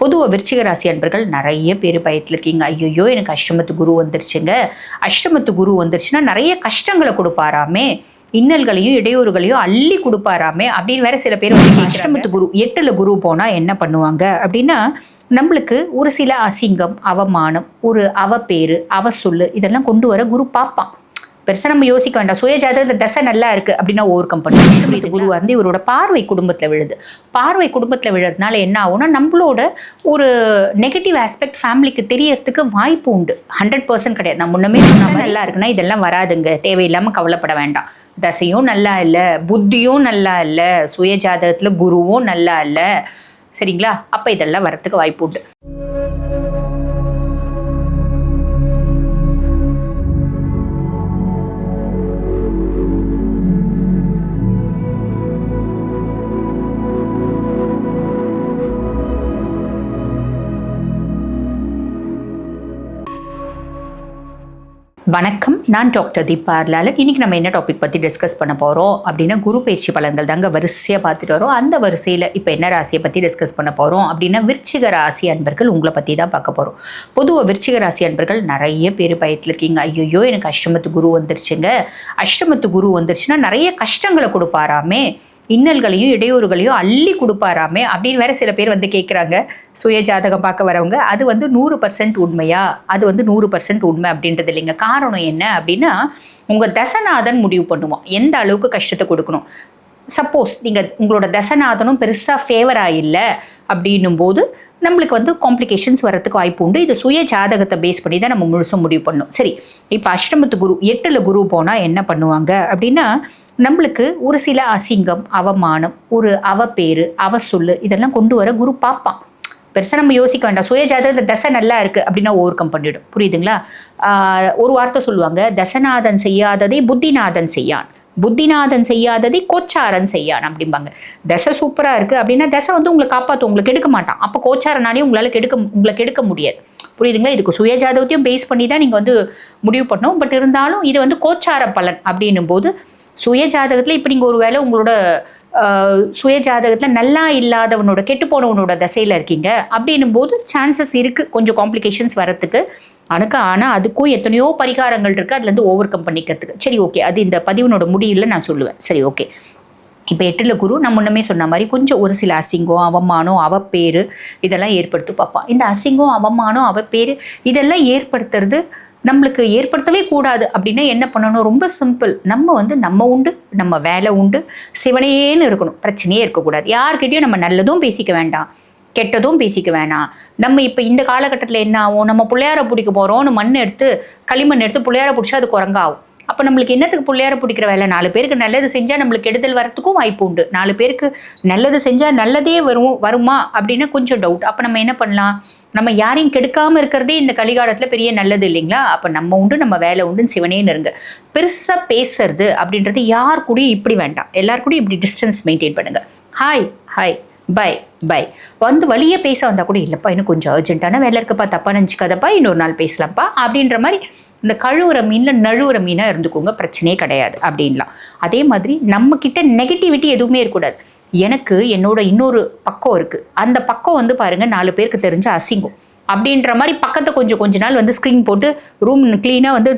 பொதுவாக விருச்சிக ராசி அன்பர்கள் நிறைய பேர் பயத்தில் இருக்கீங்க ஐயோ எனக்கு அஷ்டமத்து குரு வந்துருச்சுங்க. அஷ்டமத்து குரு வந்துருச்சுன்னா நிறைய கஷ்டங்களை கொடுப்பாராமே. இன்னல்களையும் இடையூறுகளையும் அள்ளி கொடுப்பாராமே அப்படின்னு வேற சில பேர். அஷ்டமத்து குரு எட்டுல குரு போனா என்ன பண்ணுவாங்க? அப்படின்னா நம்மளுக்கு ஒரு சில அசிங்கம் அவமானம் ஒரு அவப்பேரு அவ சொல்லு இதெல்லாம் கொண்டு வர குரு பார்ப்பான். பெருசாக நம்ம யோசிக்க வேண்டாம். சுயஜாதகத்தில் தசை நல்லா இருக்கு அப்படின்னா ஓவர் கம் பண்ணுவோம் இது குருவா இருந்து இவரோட பார்வை குடும்பத்தில் விழுது. பார்வை குடும்பத்தில் விழுறதுனால என்ன ஆகும்னா நம்மளோட ஒரு நெகட்டிவ் ஆஸ்பெக்ட் ஃபேமிலிக்கு தெரியறதுக்கு வாய்ப்பு உண்டு. ஹண்ட்ரட் பர்சன்ட் கிடையாது. நான் முன்னமே நல்லா இருக்குன்னா இதெல்லாம் வராதுங்க. தேவையில்லாமல் கவலைப்பட வேண்டாம். தசையும் நல்லா இல்லை புத்தியும் நல்லா இல்லை சுயஜாதகத்தில் குருவும் நல்லா இல்லை. சரிங்களா? அப்போ இதெல்லாம் வரத்துக்கு வாய்ப்பு உண்டு. வணக்கம். நான் டாக்டர் தீபா லாலன் இன்றைக்கி நம்ம என்ன டாபிக் பற்றி டிஸ்கஸ் பண்ண போகிறோம் அப்படின்னா குரு பயிற்சி பலன்கள் தாங்க வரிசையாக பார்த்துட்டு வரோம். அந்த வரிசையில் இப்போ என்ன ராசியை பற்றி டிஸ்கஸ் பண்ண போகிறோம் அப்படின்னா விருச்சிக ராசி அன்பர்கள் உங்களை பற்றி தான் பார்க்க போகிறோம் பொதுவாக விருச்சிக ராசி அன்பர்கள் நிறைய பேர் பயத்தில் இருக்கீங்க. ஐயோ எனக்கு அஷ்டமத்து குரு வந்துருச்சுங்க. அஷ்டமத்து குரு வந்துருச்சுன்னா நிறைய கஷ்டங்களை கொடுப்பாராமே. இன்னல்களையும் இடையூறுகளையும் அள்ளி கொடுப்பாராமே அப்படின்னு வேற சில பேர் வந்து கேட்குறாங்க சுய ஜாதகம் பார்க்க வரவங்க அது வந்து நூறு பர்சன்ட் உண்மையா? அது வந்து நூறு பர்சன்ட் உண்மை அப்படின்றது இல்லைங்க. காரணம் என்ன அப்படின்னா உங்கள் தசநாதன் முடிவு பண்ணுவோம் எந்த அளவுக்கு கஷ்டத்தை கொடுக்கணும்? சப்போஸ் நீங்கள் உங்களோட தசநாதனும் பெருசாக ஃபேவராக இல்லை அப்படின்னும் போது நம்மளுக்கு வந்து காம்ப்ளிகேஷன்ஸ் வரதுக்கு வாய்ப்பு உண்டு. இது சுய ஜாதகத்தை பேஸ் பண்ணி தான் நம்ம முழுசும் முடிவு பண்ணணும். சரி இப்போ அஷ்டமத்து குரு எட்டில் குரு போனால் என்ன பண்ணுவாங்க? அப்படின்னா நம்மளுக்கு ஒரு சில அசிங்கம் அவமானம் ஒரு அவப்பேரு அவ சொல்லு இதெல்லாம் கொண்டு வர குரு பார்ப்பான். பெருசாக நம்ம யோசிக்க வேண்டாம். சுய ஜாதகத்தில் தசை நல்லா இருக்குது அப்படின்னா ஓவர் கம் புரியுதுங்களா? ஒரு வார்த்தை சொல்லுவாங்க தசநாதன் செய்யாததை புத்திநாதன் செய்யான். புத்திநாதன் செய்யாததை கோச்சாரன் செய்யான் அப்படிம்பாங்க. தசை சூப்பராக இருக்குது அப்படின்னா தசை வந்து உங்களை காப்பாற்றும் உங்களுக்கு எடுக்க மாட்டான். அப்போ கோச்சாரனாலே உங்களால் கெடுக்க உங்களை கெடுக்க முடியாது. புரியுதுங்க இதுக்கு சுயஜாதகத்தையும் பேஸ் பண்ணி தான் நீங்கள் வந்து முடிவு பண்ணணும். பட் இருந்தாலும் இது வந்து கோச்சார பலன் அப்படின்னும் போது சுயஜாதகத்தில் இப்போ நீங்கள் ஒரு வேளை உங்களோட சுய ஜாதகத்தில் நல்லா இல்லாதவனோட கெட்டு போனவனோட தசையில் இருக்கீங்க. அப்படின்னும் போது சான்சஸ் இருக்குது கொஞ்சம் காம்ப்ளிகேஷன்ஸ் வரத்துக்கு அனுக்க ஆனால் அதுக்கும் எத்தனையோ பரிகாரங்கள் இருக்குது அதுலேருந்து ஓவர் கம் பண்ணிக்கிறதுக்கு. சரி ஓகே அது இந்த பதிவனோட முடியல நான் சொல்லுவேன். சரி ஓகே இப்போ எட்டில் குரு நான் முன்னமே சொன்ன மாதிரி கொஞ்சம் ஒரு சில அசிங்கம் அவமானம் அவப்பேறு இதெல்லாம் ஏற்படுத்தி பார்ப்பான். இந்த அசிங்கம் அவமானம் அவப்பேறு இதெல்லாம் ஏற்படுத்துறது நம்மளுக்கு ஏற்படுத்தவே கூடாது அப்படின்னா என்ன பண்ணணும்? ரொம்ப சிம்பிள் நம்ம வந்து நம்ம உண்டு நம்ம வேலை உண்டு. சிவனேன்னு இருக்கணும். பிரச்சனையே இருக்கக்கூடாது. யார்கிட்டயும் நம்ம நல்லதும் பேசிக்க வேண்டாம். கெட்டதும் பேசிக்க வேணாம். நம்ம இப்போ இந்த காலகட்டத்தில் என்ன ஆகும்? நம்ம பிள்ளையார பிடிக்க போகிறோம்னு மண் எடுத்து களிமண் எடுத்து பிள்ளையார பிடிச்சா அது குரங்காகும். அப்போ நம்மளுக்கு என்னத்துக்கு பிள்ளையார பிடிக்கிற வேலை? நாலு பேருக்கு நல்லது செஞ்சால் நம்மளுக்கு கெடுதல் வரத்துக்கும் வாய்ப்பு உண்டு. நாலு பேருக்கு நல்லது செஞ்சால் நல்லதே வரும் வருமா அப்படின்னு கொஞ்சம் டவுட் அப்போ நம்ம என்ன பண்ணலாம்? நம்ம யாரையும் கெடுக்காமல் இருக்கிறதே இந்த கலிகாலத்தில் பெரிய நல்லது இல்லைங்களா? அப்போ நம்ம உண்டு நம்ம வேலை உண்டுன்னு சிவனே இருங்க பெருசாக பேசுறது அப்படின்றது யார் கூடயும் இப்படி வேண்டாம். எல்லார் இப்படி டிஸ்டன்ஸ் மெயின்டைன் பண்ணுங்கள் ஹாய் ஹாய் பை பை வந்து வழியே பேச வந்தால் கூட இல்லைப்பா இன்னும் கொஞ்சம் அர்ஜென்ட்டான வேலை இருக்குப்பா. தப்பா நினச்சிக்காதப்பா இன்னொரு நாள் பேசலாம்ப்பா. அப்படின்ற மாதிரி இந்த கழுவுற மீனில் நழுவுற மீனாக இருந்துக்கோங்க பிரச்சனையே கிடையாது அப்படின்லாம். அதே மாதிரி நம்மக்கிட்ட நெகட்டிவிட்டி எதுவுமே இருக்கக்கூடாது. எனக்கு என்னோட இன்னொரு பக்கம் இருக்குது அந்த பக்கம் வந்து பாருங்கள் நாலு பேருக்கு தெரிஞ்ச அசிங்கம். அப்படின்ற மாதிரி பக்கத்தை கொஞ்சம் கொஞ்ச நாள் வந்து ஸ்க்ரீன் போட்டு ரூம் க்ளீனாக வந்து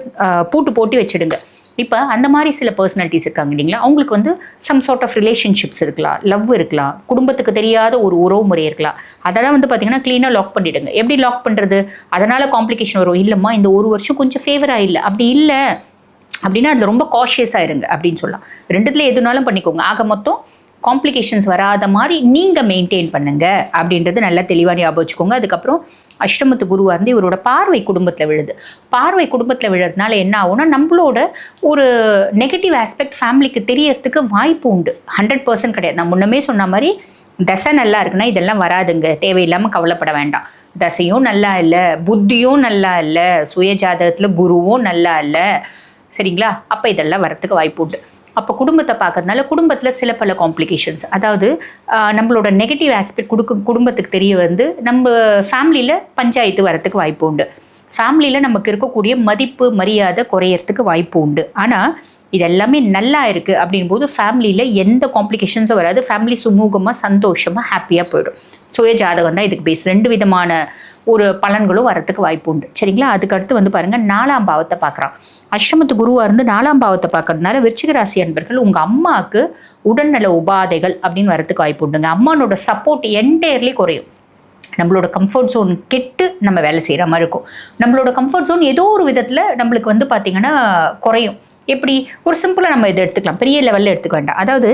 பூட்டு போட்டு வச்சுடுங்க. இப்போ அந்த மாதிரி சில பர்சனாலிட்டிஸ் இருக்காங்க இல்லைங்களா? அவங்களுக்கு வந்து சம் சார்ட் ஆஃப் ரிலேஷன்ஷிப்ஸ் இருக்கலாம் லவ் இருக்கலாம் குடும்பத்துக்கு தெரியாத ஒரு உறவு முறை இருக்கலாம். அதெல்லாம் வந்து பார்த்தீங்கன்னா க்ளீனாக லாக் பண்ணிடுங்க. எப்படி லாக் பண்ணுறது அதனால் காம்ப்ளிகேஷன் வரும். இல்லைம்மா இந்த ஒரு வருஷம் கொஞ்சம் ஃபேவராக இல்லை. அப்படி இல்லை. அப்படின்னா அதில் ரொம்ப காஷியஸாக இருங்க அப்படின்னு சொல்லலாம். ரெண்டுத்துல எதுனாலும் பண்ணிக்கோங்க. ஆக மொத்தம் காம்ப்ளிகேஷன்ஸ் வராத மாதிரி நீங்கள் மெயின்டைன் பண்ணுங்க அப்படின்றது நல்லா தெளிவாக ஞாபகம் வச்சுக்கோங்க. அதுக்கப்புறம் அஷ்டமத்து குருவாக இருந்து இவரோட பார்வை குடும்பத்தில் விழுது. பார்வை குடும்பத்தில் விழுறதுனால என்ன ஆகும்னா நம்மளோட ஒரு நெகட்டிவ் ஆஸ்பெக்ட் ஃபேமிலிக்கு தெரியறதுக்கு வாய்ப்பு உண்டு. ஹண்ட்ரட் பர்சன்ட் கிடையாது. நான் முன்னமே சொன்ன மாதிரி தசை நல்லா இருக்குன்னா இதெல்லாம் வராதுங்க. தேவையில்லாமல் கவலைப்பட வேண்டாம். தசையும் நல்லா இல்லை புத்தியும் நல்லா இல்லை சுய ஜாதகத்தில் குருவும் நல்லா இல்லை. சரிங்களா? அப்போ இதெல்லாம் வரத்துக்கு வாய்ப்பு உண்டு. அப்போ குடும்பத்தை பார்க்கறதுனால குடும்பத்தில் சில பல காம்ப்ளிகேஷன்ஸ் அதாவது நம்மளோட நெகட்டிவ் ஆஸ்பெக்ட் கொடுக்க குடும்பத்துக்கு தெரிய வந்து நம்ம ஃபேமிலியில் பஞ்சாயத்து வரத்துக்கு வாய்ப்பு உண்டு. ஃபேமிலியில் நமக்கு இருக்கக்கூடிய மதிப்பு மரியாதை குறையறதுக்கு வாய்ப்பு உண்டு. ஆனால் இது எல்லாமே நல்லா இருக்குது அப்படின் போது ஃபேமிலியில் எந்த காம்ப்ளிகேஷன்ஸும் வராது. ஃபேமிலி சுமூகமாக சந்தோஷமாக ஹாப்பியாக போயிடும். சுய ஜாதகம் தான் இதுக்கு பேஸ் ரெண்டு விதமான ஒரு பலன்களும் வரத்துக்கு வாய்ப்பு உண்டு. சரிங்களா? அதுக்கு அடுத்து வந்து பாருங்கள் நாலாம் பாவத்தை பார்க்குறான். அஷ்டமத்து குருவாக இருந்து நாலாம் பாவத்தை பார்க்கறதுனால விருச்சிக ராசி அன்பர்கள் உங்கள் அம்மாவுக்கு உடல்நல உபாதைகள் அப்படின்னு வரத்துக்கு வாய்ப்பு உண்டுங்க. அம்மானோட சப்போர்ட் என்டையர்லி குறையும். நம்மளோட கம்ஃபர்ட் ஜோன் கெட்டு நம்ம வேலை செய்கிற மாதிரி இருக்கும். நம்மளோட கம்ஃபர்ட் ஜோன் ஏதோ ஒரு விதத்தில் நம்மளுக்கு வந்து பார்த்திங்கன்னா குறையும். எப்படி? ஒரு சிம்பிளாக நம்ம இதை எடுத்துக்கலாம். பெரிய லெவலில் எடுத்துக்க வேண்டாம். அதாவது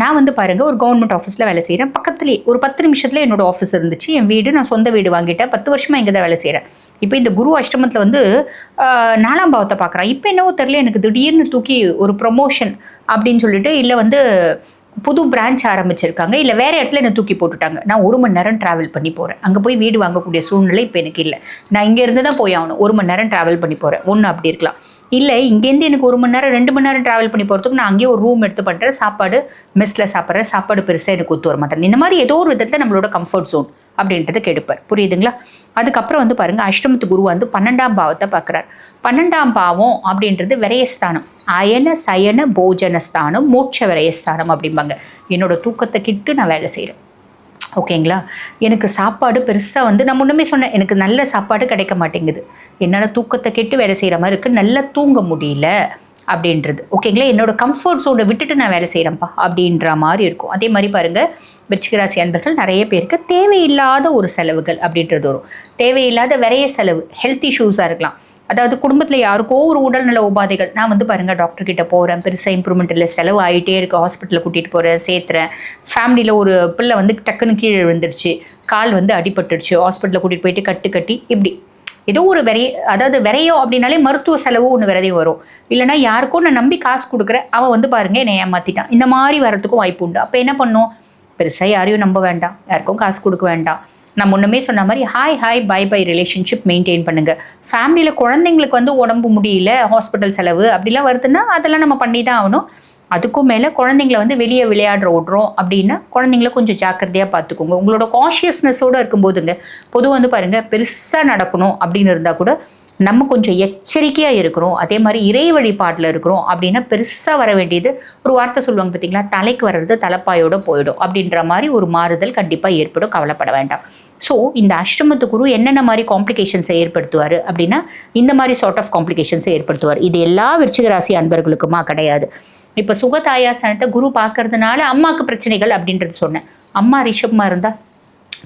நான் வந்து பாருங்கள் ஒரு கவர்மெண்ட் ஆஃபீஸில் வேலை செய்கிறேன் பக்கத்துலேயே ஒரு பத்து நிமிஷத்தில் என்னோடய ஆஃபீஸ் இருந்துச்சு. என் வீடு நான் சொந்த வீடு வாங்கிட்டேன். பத்து வருஷமாக இங்கே தான் வேலை செய்கிறேன் இப்போ இந்த குரு அஷ்டமத்தில் வந்து நாலாம் பாவத்தை பார்க்குறான் இப்போ என்னவோ தெரில எனக்கு திடீர்னு தூக்கி ஒரு ப்ரொமோஷன் அப்படின்னு சொல்லிட்டு இல்லை வந்து புது பிரான்ச் ஆரம்பிச்சிருக்காங்க. இல்லை வேறு இடத்துல என்னை தூக்கி போட்டுட்டாங்க. நான் ஒரு மணி நேரம் ட்ராவல் பண்ணி போகிறேன் அங்கே போய் வீடு வாங்கக்கூடிய சூழ்நிலை இப்போ எனக்கு இல்லை. நான் இங்கேருந்து தான் போய் ஆகணும். ஒரு மணி நேரம் ட்ராவல் பண்ணி போகிறேன் ஒன்று அப்படி இருக்கலாம். இல்லை இங்கேருந்து எனக்கு ஒரு மணி நேரம் ரெண்டு மணி நேரம் ட்ராவல் பண்ணி போகிறதுக்கு நான் அங்கேயே ஒரு ரூம் எடுத்து பண்ணுறேன் சாப்பாடு மெஸ்ஸில் சாப்பிட்றேன். சாப்பாடு பெருசாக எனக்கு ஒத்து வர மாட்டேன் இந்த மாதிரி ஏதோ ஒரு விதத்தில் நம்மளோட கம்ஃபர்ட் ஜோன் அப்படின்றத கெடுப்பார். புரியுதுங்களா? அதுக்கப்புறம் வந்து பாருங்கள் அஷ்டமத்து குரு வந்து பன்னெண்டாம் பாவத்தை பார்க்குறார். பன்னெண்டாம் பாவம் அப்படின்றது விரயஸ்தானம். அயன சயன போஜனஸ்தானம் மோட்ச விரயஸ்தானம் அப்படிம்பாங்க. என்னோட தூக்கத்தை கிட்டு நான் வேலை செய்கிறேன் ஓகேங்களா? எனக்கு சாப்பாடு பெருசாக வந்து நான் முன்னமே சொன்னேன் எனக்கு நல்ல சாப்பாடு கிடைக்க மாட்டேங்குது. என்னால் தூக்கத்தை கெட்டு வேலை செய்கிற மாதிரி இருக்குது நல்லா தூங்க முடியல. அப்படின்றது. ஓகேங்களா என்னோட கம்ஃபர்ட் ஜோனை விட்டுட்டு நான் வேலை செய்கிறேன்ப்பா அப்படின்ற மாதிரி இருக்கும். அதே மாதிரி பாருங்கள் விருச்சிகராசி அன்பர்கள் நிறைய பேருக்கு தேவையில்லாத ஒரு செலவுகள் அப்படின்றது வரும். தேவையில்லாத விரைய செலவு ஹெல்த் இஷ்யூஸாக இருக்கலாம். அதாவது குடும்பத்தில் யாருக்கோ ஒரு உடல்நல உபாதைகள். நான் வந்து பாருங்கள் டாக்டர்கிட்ட போகிறேன் பெருசாக இம்ப்ரூவ்மெண்ட் இல்லை செலவு ஆகிட்டே இருக்குது ஹாஸ்பிட்டலில் கூட்டிகிட்டு போகிறேன் சேர்த்துறேன். ஃபேமிலியில் ஒரு பிள்ளை வந்து டக்குன்னு கீழே விழுந்துருச்சு. கால் வந்து அடிபட்டுடுச்சு ஹாஸ்பிட்டலில் கூட்டிகிட்டு போயிட்டு கட்டு கட்டி இப்படி. ஏதோ ஒரு விரைய அதாவது விரையோ அப்படின்னாலே மருத்துவ செலவு ஒன்று விரையும் வரும். இல்லைன்னா யாருக்கோ நான் நம்பி காசு கொடுக்குறேன் அவன் வந்து பாருங்க என்னை ஏமாத்திட்டான் இந்த மாதிரி வரத்துக்கும் வாய்ப்பு உண்டு. அப்போ என்ன பண்ணும்? பெருசாக யாரையும் நம்ப வேண்டாம். யாருக்கும் காசு கொடுக்க வேண்டாம். நான் முன்னமே சொன்ன மாதிரி hi hi bye bye relationship maintain பண்ணுங்க. ஃபேமிலியில் குழந்தைங்களுக்கு வந்து உடம்பு முடியல ஹாஸ்பிட்டல் செலவு அப்படிலாம் வருதுன்னா அதெல்லாம் நம்ம பண்ணி தான் ஆகணும். அதுக்கும் மேலே குழந்தைங்கள வந்து வெளியே விளையாடுற ஓடுறோம் அப்படின்னா குழந்தைங்கள கொஞ்சம் ஜாக்கிரதையாக பார்த்துக்கோங்க உங்களோட கான்ஷியஸ்னஸோடு இருக்கும்போதுங்க பொதுவாக வந்து பாருங்கள் பெருசாக நடக்கணும் அப்படின்னு இருந்தால் கூட நம்ம கொஞ்சம் எச்சரிக்கையாக இருக்கிறோம். அதே மாதிரி இறை வழிபாட்டில் இருக்கிறோம் அப்படின்னா பெருசாக வர வேண்டியது ஒரு வார்த்தை சொல்லுவாங்க பார்த்தீங்களா தலைக்கு வர்றது தலைப்பாயோட போயிடும் அப்படின்ற மாதிரி ஒரு மாறுதல் கண்டிப்பாக ஏற்படும். கவலைப்பட வேண்டாம். ஸோ இந்த அஷ்டமத்து குரு என்னென்ன மாதிரி காம்ப்ளிகேஷன்ஸை ஏற்படுத்துவார் அப்படின்னா இந்த மாதிரி சார்ட் ஆஃப் காம்ப்ளிகேஷன்ஸை ஏற்படுத்துவார். இது எல்லா விருச்சிகராசி அன்பர்களுக்குமா கிடையாது. இப்போ சுகதாயாசனத்தை குரு பார்க்கறதுனால அம்மாவுக்கு பிரச்சனைகள் அப்படின்றது சொன்னேன். அம்மா ரிஷப்மா இருந்தால்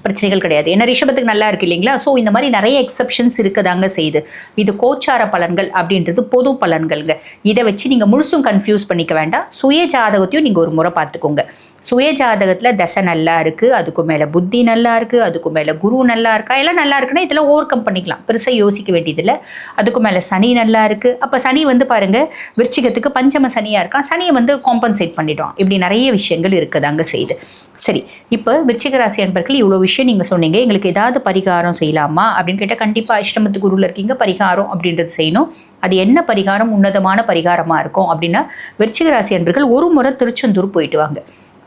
பிரச்சனைகள் கிடையாது. ஏன்னா ரிஷபத்துக்கு நல்லா இருக்கு இல்லைங்களா? ஸோ இந்த மாதிரி நிறைய எக்ஸப்ஷன்ஸ் இருக்கதாங்க செய்யுது இது கோச்சார பலன்கள் அப்படின்றது பொது பலன்கள்ங்க. இதை வச்சு நீங்கள் முழுசும் கன்ஃபியூஸ் பண்ணிக்க வேண்டாம். சுய ஜாதகத்தையும் நீங்கள் ஒரு முறை பார்த்துக்கோங்க. சுய ஜாதகத்தில் தசை நல்லா இருக்குது அதுக்கு மேலே புத்தி நல்லா இருக்குது அதுக்கு மேலே குரு நல்லா இருக்கா எல்லாம் நல்லா இருக்குன்னா இதெல்லாம் ஓவர் கம் பண்ணிக்கலாம். பெருசாக யோசிக்க வேண்டியதில்லை. அதுக்கு மேலே சனி நல்லா இருக்குது அப்போ சனி வந்து பாருங்கள் விருச்சிகத்துக்கு பஞ்சம சனியாக இருக்கான் சனியை வந்து காம்பன்சேட் பண்ணிட்டோம் இப்படி நிறைய விஷயங்கள் இருக்குதாங்க செய்யுது சரி இப்போ விருச்சிக ராசி அன்பர்கள் இவ்வளோ விஷயம் நீங்கள் சொன்னீங்க. எங்களுக்கு ஏதாவது பரிகாரம் செய்யலாமா? அப்படின்னு கேட்டால் கண்டிப்பாக அஷ்டமத்து குருவில் இருக்கீங்க. பரிகாரம் அப்படின்றது செய்யணும். அது என்ன பரிகாரம்? உன்னதமான பரிகாரமாக இருக்கும் அப்படின்னா விருச்சிக ராசி அன்பர்கள் ஒரு முறை திருச்செந்தூர் போயிட்டு வாங்க.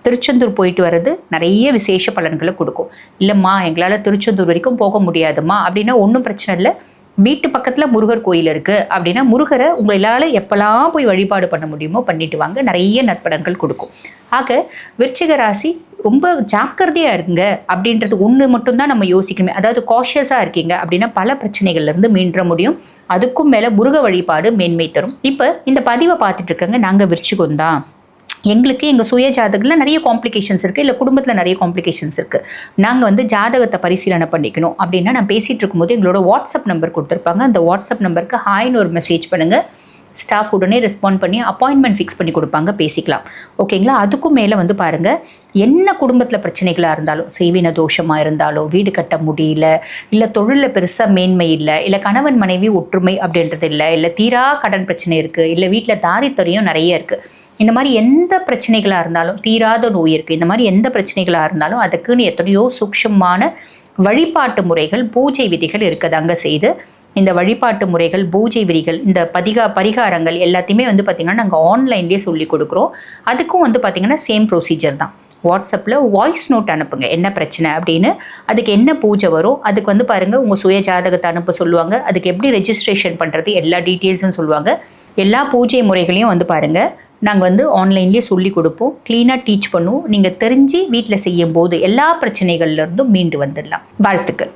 திருச்செந்தூர் போயிட்டு வர்றது நிறைய விசேஷ பலன்களை கொடுக்கும். இல்லைம்மா எங்களால் திருச்செந்தூர் வரைக்கும் போக முடியாதும்மா. அப்படின்னா ஒன்றும் பிரச்சனை இல்லை. வீட்டு பக்கத்தில் முருகர் கோயில் இருக்குது அப்படின்னா முருகரை உங்களால் எப்போல்லாம் போய் வழிபாடு பண்ண முடியுமோ பண்ணிட்டு வாங்க. நிறைய நற்பலன்கள் கொடுக்கும். ஆக விருச்சிக ராசி ரொம்ப ஜாக்கிரதையாக இருங்க. அப்படின்றது ஒன்று மட்டும்தான் நம்ம யோசிக்கணுமே. அதாவது காஷியஸாக இருக்கீங்க அப்படின்னா பல பிரச்சனைகள்லேருந்து மீண்ட முடியும். அதுக்கும் மேலே முருக வழிபாடு மேன்மை தரும். இப்போ இந்த பதிவை பார்த்துட்டு இருக்கங்க. நாங்கள் விருச்சிகம் தான் எங்களுக்கு எங்கள் சுய ஜாதகத்தில் நிறைய காம்ப்ளிகேஷன்ஸ் இருக்குது இல்லை குடும்பத்தில் நிறைய காம்ப்ளிகேஷன்ஸ் இருக்குது நாங்கள் வந்து ஜாதகத்தை பரிசீலனை பண்ணிக்கணும். அப்படின்னா நான் பேசிகிட்டு இருக்கும்போது எங்களோட வாட்ஸ்அப் நம்பர் கொடுத்துருப்பாங்க. அந்த வாட்ஸ்அப் நம்பருக்கு ஹாய்னு ஒரு மெசேஜ் பண்ணுங்கள் ஸ்டாஃப் உடனே ரெஸ்பாண்ட் பண்ணி அப்பாயின்மெண்ட் ஃபிக்ஸ் பண்ணி கொடுப்பாங்க பேசிக்கலாம். ஓகேங்களா அதுக்கும் மேலே வந்து பாருங்கள் என்ன குடும்பத்தில் பிரச்சனைகளாக இருந்தாலும் செய்வின தோஷமாக இருந்தாலும் வீடு கட்ட முடியல இல்லை தொழிலில் பெருசாக மேன்மை இல்லை இல்லை கணவன் மனைவி ஒற்றுமை அப்படின்றது இல்லை இல்லை தீரா கடன் பிரச்சனை இருக்குது இல்லை வீட்டில் தாரித்தறியும் நிறைய இருக்குது இந்த மாதிரி எந்த பிரச்சனைகளாக இருந்தாலும் தீராத நோய் இருக்குது இந்த மாதிரி எந்த பிரச்சனைகளாக இருந்தாலும் அதுக்குன்னு எத்தனையோ சூக்ஷமான வழிபாட்டு முறைகள் பூஜை விதிகள் இருக்கதாங்க செய்து இந்த வழிபாட்டு முறைகள் பூஜை விரிகள் இந்த பதிகா பரிகாரங்கள் எல்லாத்தையுமே வந்து பார்த்திங்கன்னா நாங்கள் ஆன்லைன்லேயே சொல்லி கொடுக்குறோம். அதுக்கும் வந்து பார்த்திங்கன்னா சேம் ப்ரொசீஜர் தான். வாட்ஸ்அப்பில் வாய்ஸ் நோட் அனுப்புங்க. என்ன பிரச்சனை அப்படின்னு அதுக்கு என்ன பூஜை வரும் அதுக்கு வந்து பாருங்கள் உங்கள் சுய ஜாதகத்தை அனுப்ப சொல்லுவாங்க. அதுக்கு எப்படி ரெஜிஸ்ட்ரேஷன் பண்ணுறது எல்லா டீட்டெயில்ஸும் சொல்லுவாங்க. எல்லா பூஜை முறைகளையும் வந்து பாருங்கள் நாங்கள் வந்து ஆன்லைன்லேயே சொல்லி கொடுப்போம். க்ளீனாக டீச் பண்ணுவோம். நீங்கள் தெரிஞ்சு வீட்டில் செய்யும் போது எல்லா பிரச்சனைகள்லேருந்தும் மீண்டு வந்துடலாம். வாழ்த்துக்கள்.